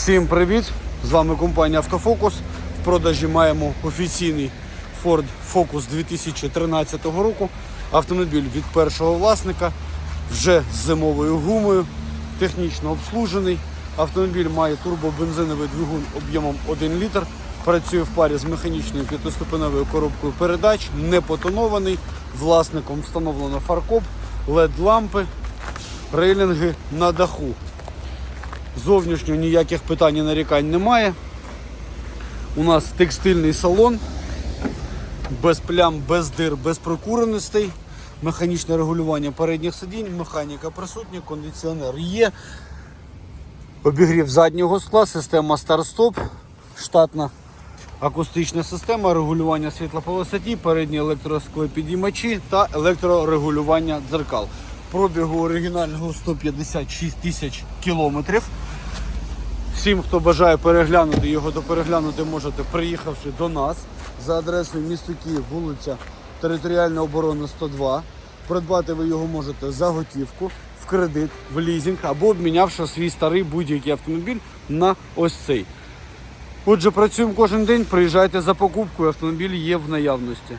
Всім привіт! З вами компанія Автофокус. В продажі маємо офіційний Ford Focus 2013 року. Автомобіль від першого власника, вже з зимовою гумою, технічно обслужений. Автомобіль має турбобензиновий двигун об'ємом 1 літр. Працює в парі з механічною п'ятиступеневою коробкою передач, не потонований. Власником встановлено фаркоп, LED-лампи, рейлінги на даху. Зовнішньо ніяких питань і нарікань немає. У нас текстильний салон, без плям, без дир, без прокуреностей, механічне регулювання передніх сидінь, механіка присутня, кондиціонер є. Обігрів заднього скла, система старт-стоп, штатна акустична система, регулювання світла по висоті, передні електросклепідіймачі та електрорегулювання дзеркал. Пробігу оригінального 156 тисяч кілометрів. Всім, хто бажає переглянути його, то переглянути можете, приїхавши до нас за адресою місто Київ, вулиця Територіальна оборона 102. Придбати ви його можете за готівку, в кредит, в лізинг або обмінявши свій старий будь-який автомобіль на ось цей. Отже, працюємо кожен день, приїжджайте за покупкою, автомобіль є в наявності.